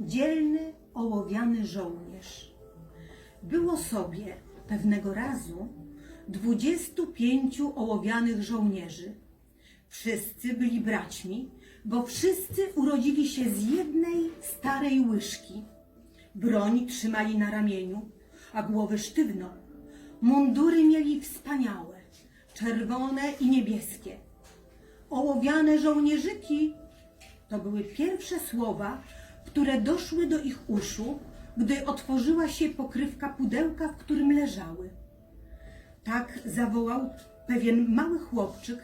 dzielny, ołowiany żołnierz. Było sobie pewnego razu dwudziestu pięciu ołowianych żołnierzy. Wszyscy byli braćmi, bo wszyscy urodzili się z jednej starej łyżki. Broń trzymali na ramieniu, a głowy sztywno. Mundury mieli wspaniałe, czerwone i niebieskie. Ołowiane żołnierzyki to były pierwsze słowa, które doszły do ich uszu, gdy otworzyła się pokrywka pudełka, w którym leżały. Tak zawołał pewien mały chłopczyk,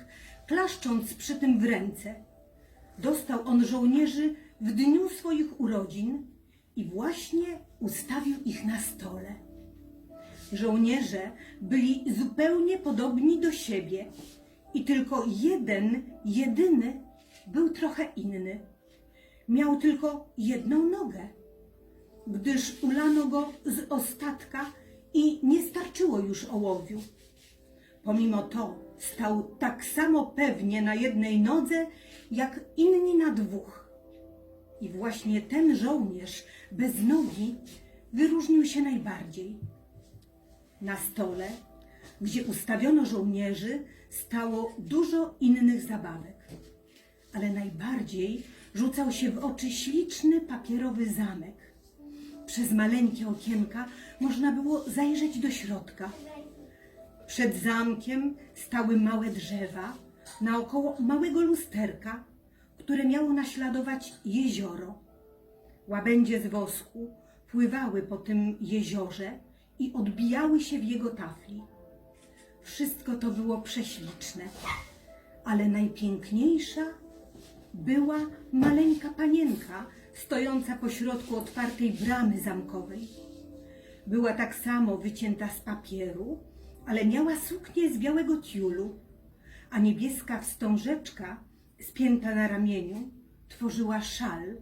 klaszcząc przy tym w ręce. Dostał on żołnierzy w dniu swoich urodzin i właśnie ustawił ich na stole. Żołnierze byli zupełnie podobni do siebie i tylko jeden, jedyny był trochę inny. Miał tylko jedną nogę, gdyż ulano go z ostatka i nie starczyło już ołowiu. Pomimo to stał tak samo pewnie na jednej nodze, jak inni na dwóch. I właśnie ten żołnierz bez nogi wyróżnił się najbardziej. Na stole, gdzie ustawiono żołnierzy, stało dużo innych zabawek, ale najbardziej rzucał się w oczy śliczny papierowy zamek. Przez maleńkie okienka można było zajrzeć do środka. Przed zamkiem stały małe drzewa, naokoło małego lusterka, które miało naśladować jezioro. Łabędzie z wosku pływały po tym jeziorze i odbijały się w jego tafli. Wszystko to było prześliczne, ale najpiękniejsza była maleńka panienka stojąca pośrodku otwartej bramy zamkowej. Była tak samo wycięta z papieru, ale miała suknię z białego tiulu, a niebieska wstążeczka spięta na ramieniu tworzyła szal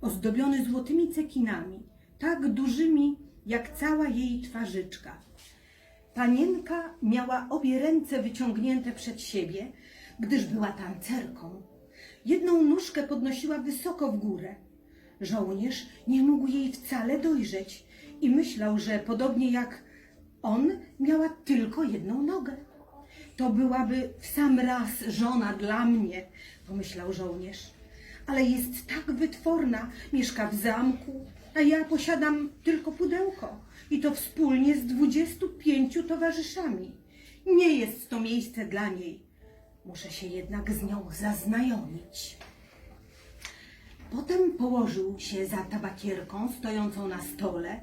ozdobiony złotymi cekinami, tak dużymi jak cała jej twarzyczka. Panienka miała obie ręce wyciągnięte przed siebie, gdyż była tancerką. Jedną nóżkę podnosiła wysoko w górę. Żołnierz nie mógł jej wcale dojrzeć i myślał, że podobnie jak on miała tylko jedną nogę. To byłaby w sam raz żona dla mnie, pomyślał żołnierz. Ale jest tak wytworna, mieszka w zamku, a ja posiadam tylko pudełko i to wspólnie z dwudziestu pięciu towarzyszami. Nie jest to miejsce dla niej. Muszę się jednak z nią zaznajomić. Potem położył się za tabakierką stojącą na stole.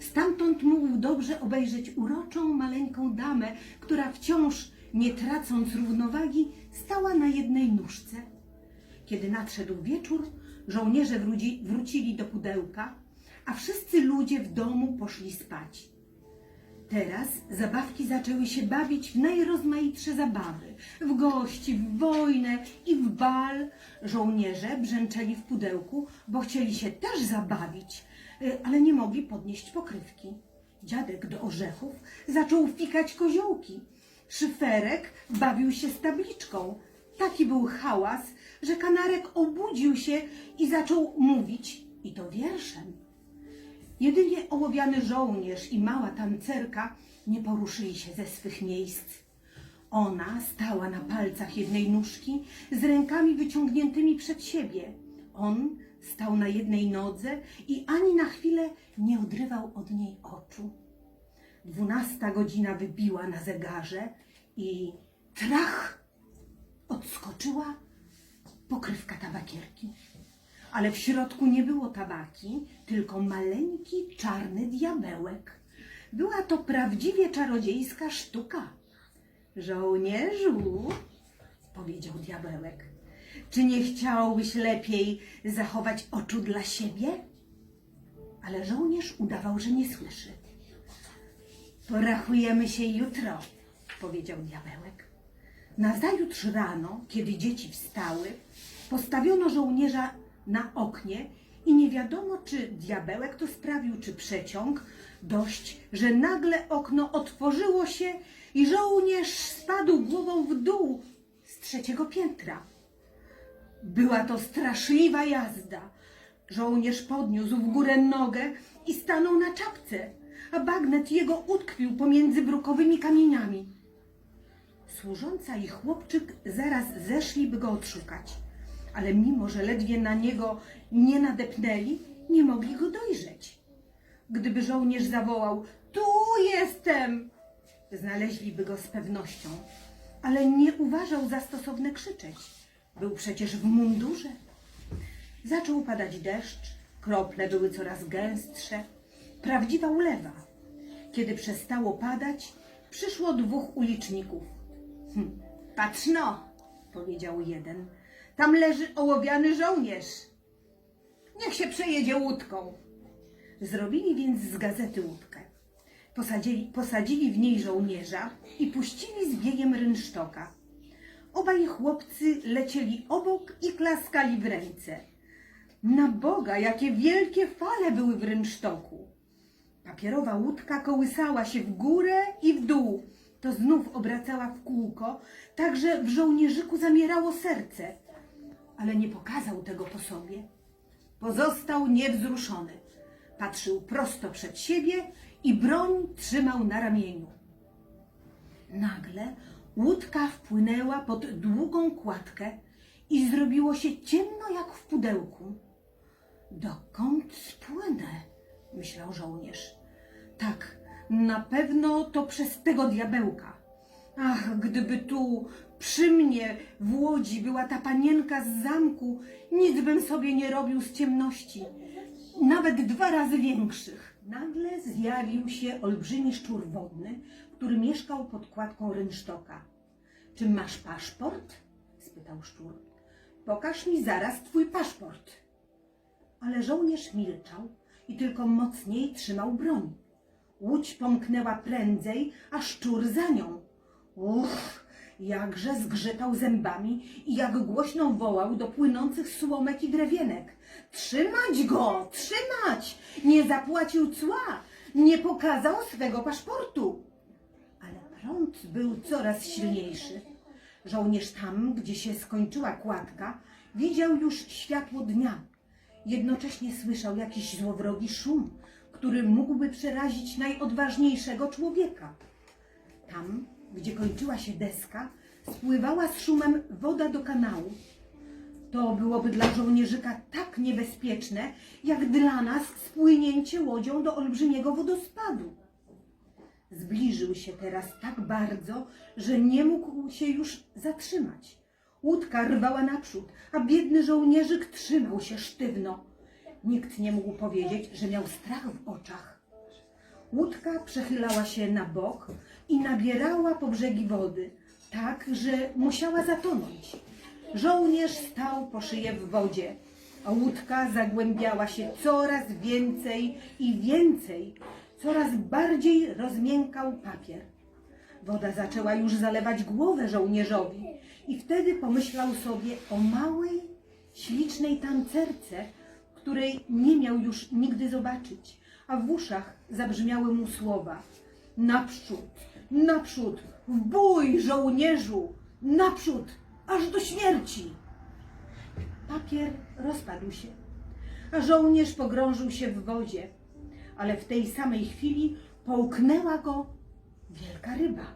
Stamtąd mógł dobrze obejrzeć uroczą, maleńką damę, która wciąż, nie tracąc równowagi, stała na jednej nóżce. Kiedy nadszedł wieczór, żołnierze wróci, wrócili do pudełka, a wszyscy ludzie w domu poszli spać. Teraz zabawki zaczęły się bawić w najrozmaitsze zabawy. W gości, w wojnę i w bal. Żołnierze brzęczeli w pudełku, bo chcieli się też zabawić, y, ale nie mogli podnieść pokrywki. Dziadek do orzechów zaczął fikać koziołki. Szyferek bawił się z tabliczką. Taki był hałas, że kanarek obudził się i zaczął mówić, i to wierszem. Jedynie ołowiany żołnierz i mała tancerka nie poruszyli się ze swych miejsc. Ona stała na palcach jednej nóżki z rękami wyciągniętymi przed siebie. On stał na jednej nodze i ani na chwilę nie odrywał od niej oczu. Dwunasta godzina wybiła na zegarze i trach odskoczyła pokrywka tabakierki ale w środku nie było tabaki, tylko maleńki czarny diabełek. Była to prawdziwie czarodziejska sztuka. Żołnierzu, powiedział diabełek, czy nie chciałbyś lepiej zachować oczu dla siebie? Ale żołnierz udawał, że nie słyszy. Porachujemy się jutro, powiedział diabełek. Nazajutrz rano, kiedy dzieci wstały, postawiono żołnierza na oknie i nie wiadomo, czy diabełek to sprawił, czy przeciąg. Dość, że nagle okno otworzyło się i żołnierz spadł głową w dół z trzeciego piętra. Była to straszliwa jazda. Żołnierz podniósł w górę nogę i stanął na czapce, a bagnet jego utkwił pomiędzy brukowymi kamieniami. Służąca i chłopczyk zaraz zeszli, by go odszukać, ale mimo, że ledwie na niego nie nadepnęli, nie mogli go dojrzeć. Gdyby żołnierz zawołał: Tu jestem! Znaleźliby go z pewnością, ale nie uważał za stosowne krzyczeć. Był przecież w mundurze. Zaczął padać deszcz, krople były coraz gęstsze, prawdziwa ulewa. Kiedy przestało padać, przyszło dwóch uliczników. Hm, patrz no, powiedział jeden, tam leży ołowiany żołnierz. Niech się przejedzie łódką. Zrobili więc z gazety łódkę. Posadzili, posadzili w niej żołnierza i puścili z biegiem rynsztoka. Obaj chłopcy lecieli obok i klaskali w ręce. Na Boga, jakie wielkie fale były w rynsztoku. Papierowa łódka kołysała się w górę i w dół. To znów obracała w kółko, tak że w żołnierzyku zamierało serce. Ale nie pokazał tego po sobie. Pozostał niewzruszony. Patrzył prosto przed siebie i broń trzymał na ramieniu. Nagle łódka wpłynęła pod długą kładkę i zrobiło się ciemno jak w pudełku. Dokąd spłynę? myślał żołnierz. Tak, na pewno to przez tego diabełka. Ach, gdyby tu przy mnie w łodzi była ta panienka z zamku, nic bym sobie nie robił z ciemności. Nawet dwa razy większych. Nagle zjawił się olbrzymi szczur wodny, który mieszkał pod kładką rynsztoka. Czy masz paszport? spytał szczur. Pokaż mi zaraz twój paszport. Ale żołnierz milczał i tylko mocniej trzymał broń. Łódź pomknęła prędzej, a szczur za nią. Uff, jakże zgrzytał zębami i jak głośno wołał do płynących słomek i drewienek. Trzymać go, trzymać! Nie zapłacił cła, nie pokazał swego paszportu. Ale prąd był coraz silniejszy. Żołnierz tam, gdzie się skończyła kładka, widział już światło dnia. Jednocześnie słyszał jakiś złowrogi szum, który mógłby przerazić najodważniejszego człowieka. Tam, gdzie kończyła się deska, spływała z szumem woda do kanału. To byłoby dla żołnierzyka tak niebezpieczne, jak dla nas spłynięcie łodzią do olbrzymiego wodospadu. Zbliżył się teraz tak bardzo, że nie mógł się już zatrzymać. Łódka rwała naprzód, a biedny żołnierzyk trzymał się sztywno. Nikt nie mógł powiedzieć, że miał strach w oczach. Łódka przechylała się na bok i nabierała po brzegi wody, tak, że musiała zatonąć. Żołnierz stał po szyję w wodzie, a łódka zagłębiała się coraz więcej i więcej, coraz bardziej rozmiękał papier. Woda zaczęła już zalewać głowę żołnierzowi i wtedy pomyślał sobie o małej, ślicznej tancerce, której nie miał już nigdy zobaczyć, a w uszach zabrzmiały mu słowa Naprzód, naprzód, w bój, żołnierzu, naprzód, aż do śmierci. Papier rozpadł się, a żołnierz pogrążył się w wodzie, ale w tej samej chwili połknęła go wielka ryba.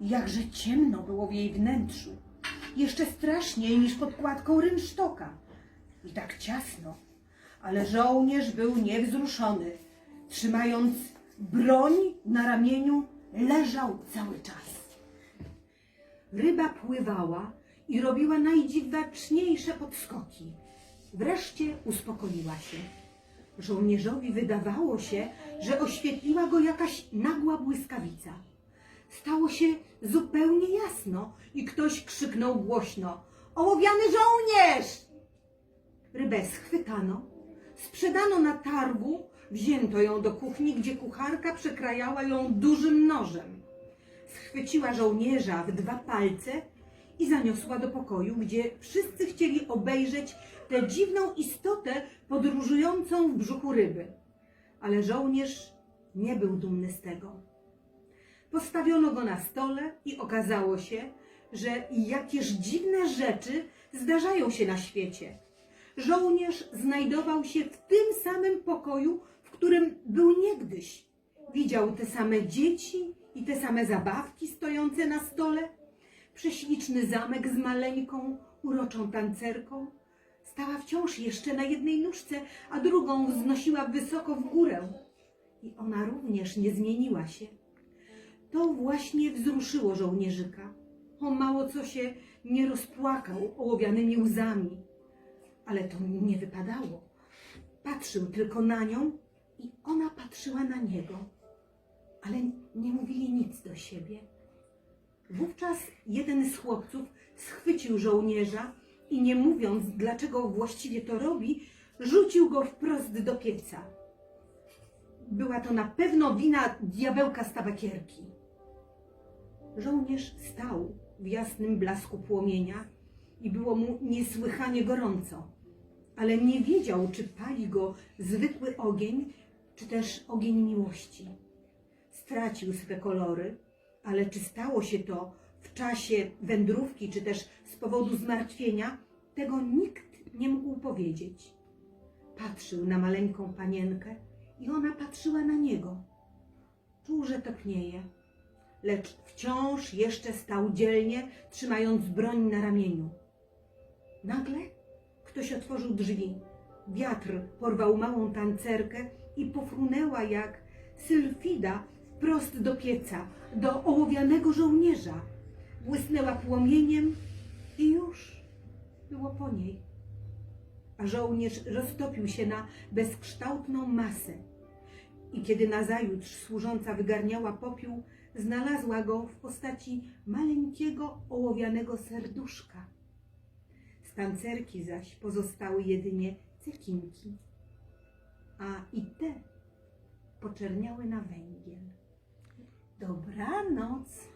Jakże ciemno było w jej wnętrzu, jeszcze straszniej niż pod kładką rynsztoka. I tak ciasno, ale żołnierz był niewzruszony, trzymając broń na ramieniu, leżał cały czas. Ryba pływała i robiła najdziwaczniejsze podskoki. Wreszcie uspokoiła się. Żołnierzowi wydawało się, że oświetliła go jakaś nagła błyskawica. Stało się zupełnie jasno i ktoś krzyknął głośno: Ołowiany żołnierz! Rybę schwytano, sprzedano na targu, wzięto ją do kuchni, gdzie kucharka przekrajała ją dużym nożem. Schwyciła żołnierza w dwa palce i zaniosła do pokoju, gdzie wszyscy chcieli obejrzeć tę dziwną istotę podróżującą w brzuchu ryby. Ale żołnierz nie był dumny z tego. Postawiono go na stole i okazało się, że jakież dziwne rzeczy zdarzają się na świecie. żołnierz znajdował się w tym samym pokoju, którym był niegdyś. Widział te same dzieci i te same zabawki stojące na stole, prześliczny zamek z maleńką, uroczą tancerką. Stała wciąż jeszcze na jednej nóżce, a drugą wznosiła wysoko w górę. I ona również nie zmieniła się. To właśnie wzruszyło żołnierzyka. On mało co się nie rozpłakał ołowianymi łzami. Ale to nie wypadało. Patrzył tylko na nią i ona patrzyła na niego. Ale nie mówili nic do siebie. Wówczas jeden z chłopców schwycił żołnierza i nie mówiąc, dlaczego właściwie to robi, rzucił go wprost do pieca. Była to na pewno wina diabełka z tabakierki. Żołnierz stał w jasnym blasku płomienia i było mu niesłychanie gorąco, ale nie wiedział, czy pali go zwykły ogień, czy też ogień miłości. Stracił swe kolory, ale czy stało się to w czasie wędrówki, czy też z powodu zmartwienia, tego nikt nie mógł powiedzieć. Patrzył na maleńką panienkę i ona patrzyła na niego. Czuł, że topnieje, lecz wciąż jeszcze stał dzielnie, trzymając broń na ramieniu. Nagle ktoś otworzył drzwi. Wiatr porwał małą tancerkę i pofrunęła jak sylfida wprost do pieca, do ołowianego żołnierza. Błysnęła płomieniem i już było po niej. A żołnierz roztopił się na bezkształtną masę. I kiedy nazajutrz służąca wygarniała popiół, znalazła go w postaci maleńkiego ołowianego serduszka. Z tancerki zaś pozostały jedynie cekinki, a i te poczerniały na węgiel. Dobranoc.